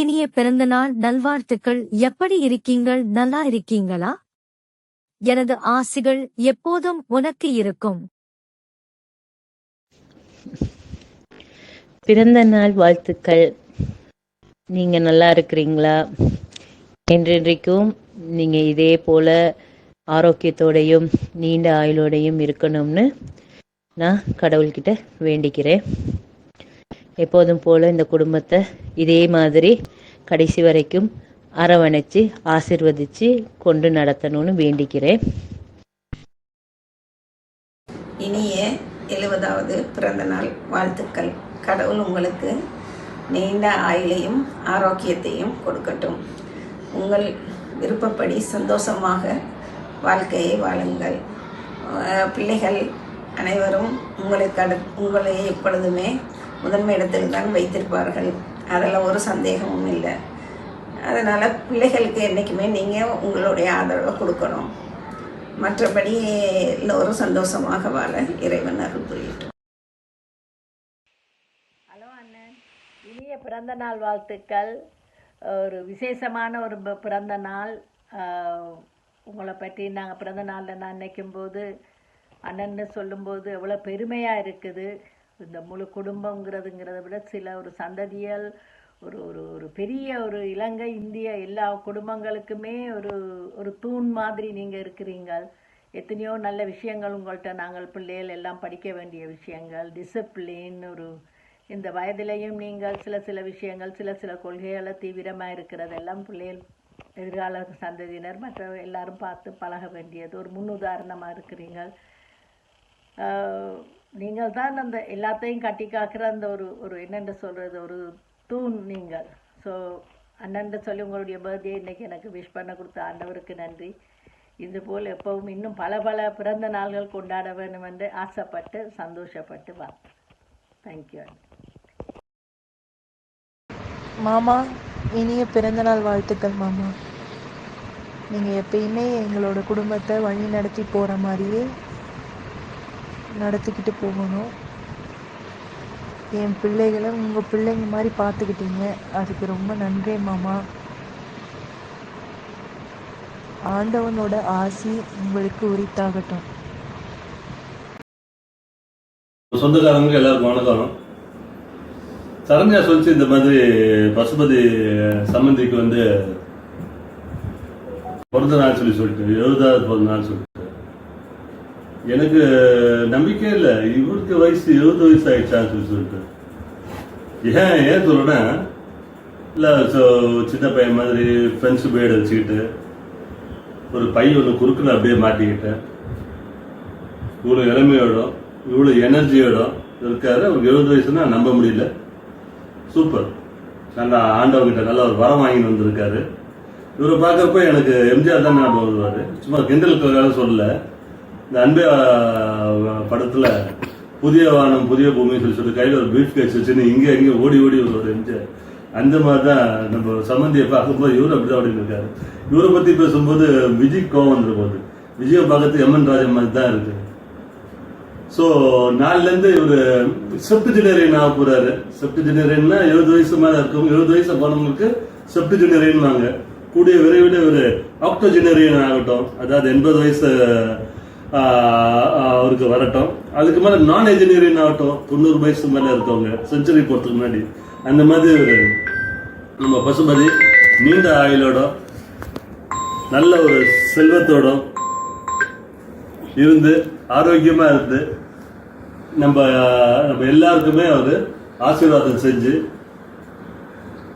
இனிய பிறந்தநாள் நல்வாழ்த்துக்கள். எப்படி இருக்கீங்கள்? நல்லா இருக்கீங்களா? எனது ஆசிகள் எப்போதும் உனக்கு இருக்கும். பிறந்த நாள் வாழ்த்துக்கள். நீங்க நல்லா இருக்கிறீங்களா? என்றென்றைக்கும் நீங்க இதே போல ஆரோக்கியத்தோடையும் நீண்ட ஆயுளோடையும் இருக்கணும்னு நான் கடவுள்கிட்ட வேண்டிக்கிறேன். எப்போதும் போல இந்த குடும்பத்தை இதே மாதிரி கடைசி வரைக்கும் அரவணைச்சு ஆசிர்வதிச்சு கொண்டு நடத்தணும்னு வேண்டிக்கிறேன். இனிய எழுபதாவது பிறந்தநாள் வாழ்த்துக்கள். கடவுள் உங்களுக்கு நீண்ட ஆயுளையும் ஆரோக்கியத்தையும் கொடுக்கட்டும். உங்கள் விருப்பப்படி சந்தோஷமாக வாழ்க்கையை வாழுங்கள். பிள்ளைகள் அனைவரும் உங்களை அடு உங்களை எப்பொழுதுமே முதன்மை இடத்தில் தான் வைத்திருப்பார்கள். அதில் ஒரு சந்தேகமும் இல்லை. அதனால் பிள்ளைகளுக்கு என்றைக்குமே நீங்கள் உங்களுடைய ஆதரவை கொடுக்கணும். மற்றபடி எல்லோரும் சந்தோஷமாக வாழ இறைவன் அருள் புரியட்டும். ஹலோ அண்ணன். இனிய பிறந்த நாள் வாழ்த்துக்கள். ஒரு விசேஷமான ஒரு ப- பிறந்த நாள். உங்களை பற்றி நாங்கள் பிறந்த நாளில் நான் நினைக்கும் போது அண்ணன்னு சொல்லும்போது எவ்வளோ பெருமையாக இருக்குது. இந்த முழு குடும்பங்கிறதுங்கிறத விட சில ஒரு சந்ததியல் ஒரு ஒரு ஒரு பெரிய ஒரு இலங்கை இந்திய எல்லா குடும்பங்களுக்குமே ஒரு ஒரு தூண் மாதிரி நீங்கள் இருக்கிறீங்கள் எத்தனையோ நல்ல விஷயங்கள் உங்கள்கிட்ட நாங்கள் பிள்ளைகள் எல்லாம் படிக்க வேண்டிய விஷயங்கள் டிசிப்ளின் ஒரு இந்த வயதிலையும் நீங்கள் சில சில விஷயங்கள் சில சில கொள்கைகளை தீவிரமாக இருக்கிறதெல்லாம் பிள்ளைகள் எதிர்கால சந்ததியினர் மற்ற எல்லாரும் பார்த்து பழக வேண்டியது ஒரு முன்னுதாரணமாக இருக்கிறீங்கள் நீங்கள் தான் அந்த எல்லாத்தையும் கட்டி காக்கிற அந்த ஒரு ஒரு என்னென்று சொல்கிறது ஒரு தூண் நீங்கள். ஸோ அண்ணன் சொல்லி உங்களுடைய பர்த்டே இன்னைக்கு எனக்கு விஷ் பண்ண கொடுத்த ஆண்டவருக்கு நன்றி. இது போல் எப்பவும் இன்னும் பல பல பிறந்த நாள்கள் கொண்டாட வேண்டும் என்று ஆசைப்பட்டு சந்தோஷப்பட்டு வா. தேங்க்யூ மாமா இனிய பிறந்தநாள் வாழ்த்துக்கள் மாமா. நீங்கள் எப்பயுமே எங்களோட குடும்பத்தை வழி நடத்தி போகிற மாதிரியே நடத்திக்கிட்டு போகணும். என் பிள்ளைகளை உங்கள் பிள்ளைங்க மாதிரி பார்த்துக்கிட்டீங்க. அதுக்கு ரொம்ப நன்றி மாமா. ஆண்டவனோட ஆசி உங்களுக்கு உரித்தாகட்டும். சொந்தக்காரங்களுக்கு எல்லாருக்கும் வணக்கம். சரண்யா சொல்லிச்சு இந்த மாதிரி பசுபதி சம்மந்திக்கு வந்து பிறந்த நாள் சொல்லி சொல்லிட்டு எழுபதாவது பிறந்த நாள் சொல்லிட்டு எனக்கு நம்பிக்கை இல்லை. இவருக்கு வயசு எழுபது வயசு ஆயிடுச்சான்னு சொல்லி சொல்லிட்டு ஏன் ஏன் சொல்றேன்னா இல்லை ஸோ சின்ன பையன் மாதிரி ஃப்ரெண்ட்ஸ் பேர்டு வச்சுக்கிட்டு ஒரு பையன் ஒன்று குறுக்குன்னு அப்படியே மாட்டிக்கிட்டேன். இவ்வளோ இளமையோட இவ்வளோ எனர்ஜியோட இருக்காரு. அவருக்கு எழுபது வயசுனா நம்ப முடியல. சூப்பர் நல்லா ஆண்டவங்கிட்ட நல்லா ஒரு வரம் வாங்கிட்டு வந்திருக்காரு. இவரை பார்க்குறப்ப எனக்கு எம்ஜிஆர் தான் ஞாபகம் வருவார். சும்மா கிண்டலுக்கு வேலை சொல்லலை. இந்த அன்பே படத்துல புதிய வானம் புதிய பூமி சொல்லி சொல்லி கையில் ஒரு பீஃப் கேஸ் வச்சுன்னு இங்கே இங்கே ஓடி ஓடி வருவார் எம்ஜிஆர் அந்த மாதிரி தான் நம்ம சம்மந்தியை பார்க்கும்போது இவரு அப்படிதான் அப்படின்னு இருக்காரு. இவரை பத்தி பேசும்போது விஜய் கோவம் வந்துரு போகுது விஜயை பார்க்கறது எம்என் ராஜன் மாதிரி தான் இருக்கு ஸோ நாலுலேருந்து இவர் செப்டிஜினரியன் ஆக போறாரு. செப்டிஜினரியன்னா எழுபது வயசு மேலே இருக்கும் எழுபது வயசு போனவங்களுக்கு செப்டிஜினரியன் வாங்க கூடிய விரைவில் இவர் ஆக்டோஜினரியன் ஆகட்டும். அதாவது எண்பது வயசு அவருக்கு வரட்டும். அதுக்கு மேலே நான் என்ஜினியரிங் ஆகட்டும் தொண்ணூறு வயசு மேலே இருக்கவங்க செஞ்சுரி போகிறதுக்கு முன்னாடி அந்த மாதிரி நம்ம பசுபதி நீண்ட ஆயுளோட நல்ல ஒரு செல்வத்தோட இருந்து ஆரோக்கியமாக இருந்து நம்ம நம்ம எல்லாருக்குமே அவர் ஆசீர்வாதம் செஞ்சு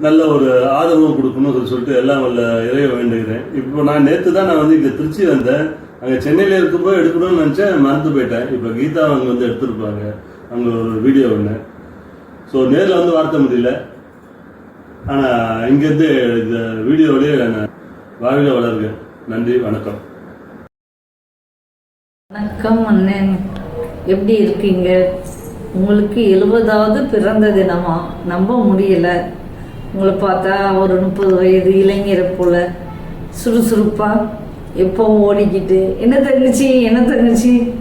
நல்ல ஒரு ஆதரவு கொடுக்கணும்னு சொல்லிட்டு எல்லாம் வல்ல இறைய வேண்டுகிறேன். இப்போ நான் நேற்று தான் நான் வந்து இங்கே திருச்சி வந்தேன். அங்கே சென்னையில் இருக்கும்போது எடுக்கணும்னு நினச்சேன் மறந்து போயிட்டேன். இப்போ கீதா அவங்க வந்து எடுத்திருப்பாங்க. அவங்க ஒரு வீடியோ ஒன்று ஸோ நேரில் வந்து வார்த்த முடியல. ஆனால் இங்கேருந்து இந்த வீடியோவிலேயே நான் வாழ்க வளர்க. நன்றி வணக்கம். வணக்கம் அண்ணன். எப்படி இருக்கீங்க? உங்களுக்கு எழுபதாவது பிறந்த தினமா? நம்ப முடியல. உங்களை பார்த்தா ஒரு முப்பது வயது இளைஞரை போல சுறுசுறுப்பா எப்பவும் ஓடிக்கிட்டு என்ன தங்கச்சி என்ன தங்கச்சி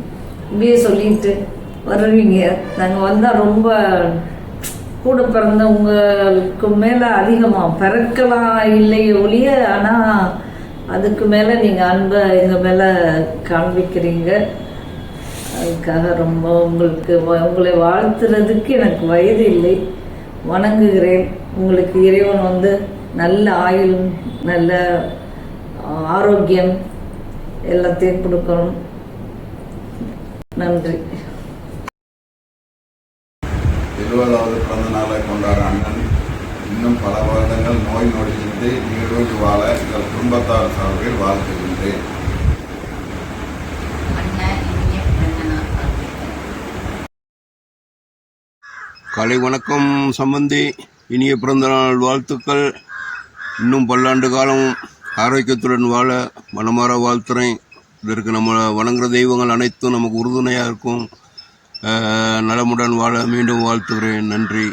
இப்படியே சொல்லிட்டு வருவீங்க. நாங்கள் வந்தால் ரொம்ப கூட பிறந்தவங்களுக்கு மேலே அதிகமாக பிறக்கலாம் இல்லையே ஒழிய ஆனால் அதுக்கு மேலே நீங்கள் அன்பை எங்கள் மேலே காண்பிக்கிறீங்க. அதுக்காக ரொம்ப உங்களுக்கு வ- உங்களை வாழ்த்துறதுக்கு எனக்கு வயது இல்லை. வணங்குகிறேன். உங்களுக்கு இறைவன் வந்து நல்ல ஆயுள் நல்ல ஆரோக்கியம் எல்லாத்தையும் கொடுக்கணும். நன்றி. எழுபதாவது பிறந்த நாளை கொண்டாட அண்ணன் இன்னும் பல வருடங்கள் நோய் நொடியின்றி நீடோடி வாழ எங்கள் குடும்பத்தார் சார்பில் வாழ்த்துகின்றேன். காலை வணக்கம் சம்பந்தி. இனிய பிறந்தநாள் வாழ்த்துக்கள். இன்னும் பல்லாண்டு காலம் ஆரோக்கியத்துடன் வாழ மனமாற வாழ்த்துறேன். இதற்கு நம்ம வணங்குற தெய்வங்கள் அனைத்தும் நமக்கு உறுதுணையாக இருக்கும். நலமுடன் வாழ மீண்டும் வாழ்த்துகிறேன். நன்றி.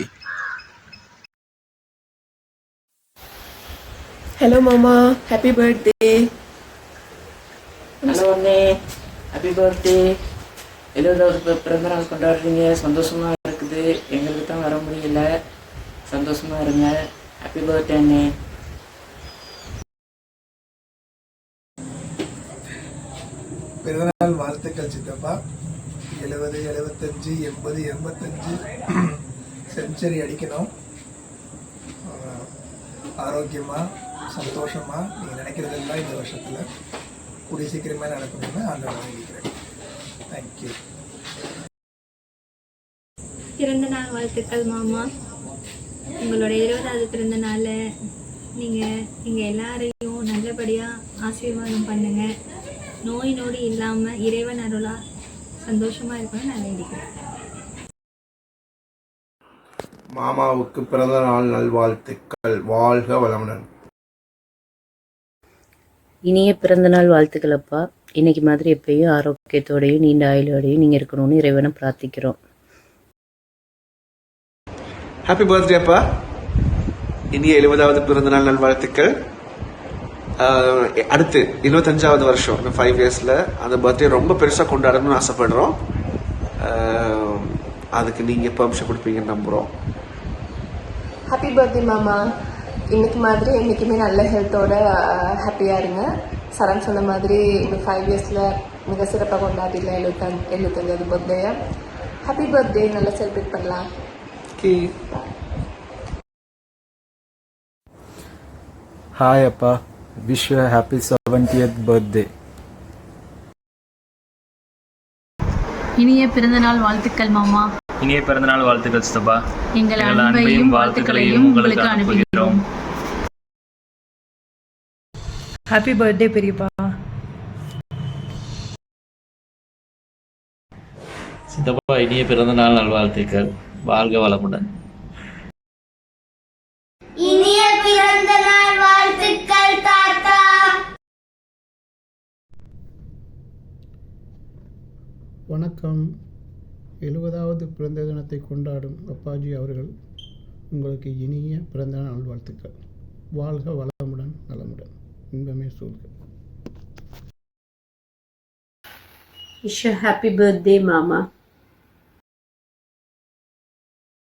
ஹலோ மாமா. ஹாப்பி பர்த்டே ஹலோ அண்ணே. ஹாப்பி பர்த்டே எழுபதாவது பிறந்த நாள் கொண்டாடுறீங்க. சந்தோஷமா இருக்குது. எங்களுக்கு தான் வர முடியல. சந்தோஷமா இருங்க. ஹாப்பி பர்த்டே அண்ணே. பிறந்தநாள் வாழ்த்துக்கள் சித்தப்பா. எழுபது எழுபத்தஞ்சு எண்பது எண்பத்தஞ்சு. செஞ்சுரி அடிக்கணும். ஆரோக்கியமா சந்தோஷமா நீங்கள் நினைக்கிறதெல்லாம் இந்த வருஷத்தில் கூடிய சீக்கிரமே நடக்கணும்னு ஆண்டவனை வேண்டிக்கிறேன். தேங்க்யூ பிறந்த நாள் வாழ்த்துக்கள் மாமா. உங்களோட இருபதாவது பிறந்த நாள் நீங்கள் நீங்கள் எல்லாரையும் நல்லபடியாக ஆசீர்வாதம் பண்ணுங்க. நோய் நொடி இல்லாமல் இறைவன் அருளா சந்தோஷமாக இருக்கணும்னு நான் வேண்டிக்கிறேன். மாமாவுக்கு பிறந்த நாள் நல்வாழ்த்துக்கள். வாழ்க வளமுடன். இனிய பிறந்தநாள் வாழ்த்துக்கள் அப்பா. இன்னைக்கு மாதிரி எப்பயும் ஆரோக்கியத்தோடையும் நீண்ட ஆயுளோடையும் நீங்கள் இருக்கணும்னு இறைவனை பிரார்த்திக்கிறோம். ஹாப்பி பர்த்டே அப்பா. இனிய எழுபதாவது பிறந்தநாள் நல்வாழ்த்துக்கள். அடுத்து இருபத்தஞ்சாவது வருஷம் இன்னும் ஃபைவ் இயர்ஸில் அந்த பர்த்டே ரொம்ப பெருசாக கொண்டாடணும்னு ஆசைப்படுறோம். அதுக்கு நீங்கள் பெர்மிஷன் கொடுப்பீங்கன்னு நம்புகிறோம் ஹாப்பி பர்த்டே மாமா. இன்னைக்கு மாதிரி என்றைக்குமே நல்ல ஹெல்த்தோட ஹாப்பியாக இருங்க. சரண் சொன்ன மாதிரி இன்னும் ஃபைவ் இயர்ஸில் மிக சிறப்பாக கொண்டாடில எழுபத்தஞ்சு எழுபத்தஞ்சாவது பர்த்டேயை ஹாப்பி பர்த்டே நல்லா செலிப்ரேட் பண்ணலாம். கி. ஹாய் அப்பா. Wish you happy seventieth birthday இனிய பிறந்தநாள் வாழ்த்துக்கள் மாமா. இனிய பிறந்தநாள் வாழ்த்துக்கள் சித்தப்பா. எங்கள் அன்பையும் வாழ்த்துக்களையும் உங்களுக்கு அனுப்புகிறோம். ஹாப்பி பர்த்டே பெரியப்பா. சித்தப்பா இனிய பிறந்தநாள் நல்வாழ்த்துக்கள். வாழ்க வளமுடன். வணக்கம். எழுபதாவது பிறந்த தினத்தை கொண்டாடும் அப்பாஜி அவர்கள் உங்களுக்கு இனிய பிறந்த நாள் வாழ்த்துக்கள் வாழ்க வளமுடன் நலமுடன். இன்பமே சூழ்க. விஷ் ஹாப்பி பர்த்டே மாமா.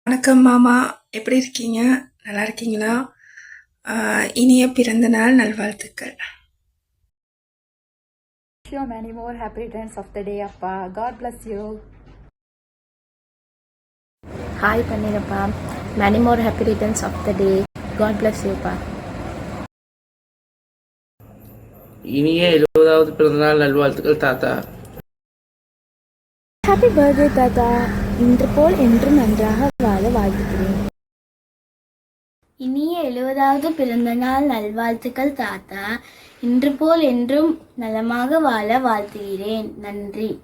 வணக்கம் மாமா. எப்படி இருக்கீங்க? நல்லா இருக்கீங்களா? ஆஹ் இனிய பிறந்த நாள் நல்வாழ்த்துக்கள். Many more happy returns of the day அப்பா God bless you. Hi பண்ணிருப்பா many more happy returns of the day God bless யூப்பா இனிய எழுபதாவது பிறந்தநாள் நல்வாழ்த்துக்கள் தாத்தா. ஹாப்பி பர்த்டே தாத்தா. இன்று போல் என்றும் நன்றாக வாழ வாழ்த்துக்கிறேன் இனிய எழுபதாவது பிறந்தநாள் நல்வாழ்த்துக்கள் தாத்தா. இன்று போல் என்றும் நலமாக வாழ வாழ்த்துகிறேன். நன்றி.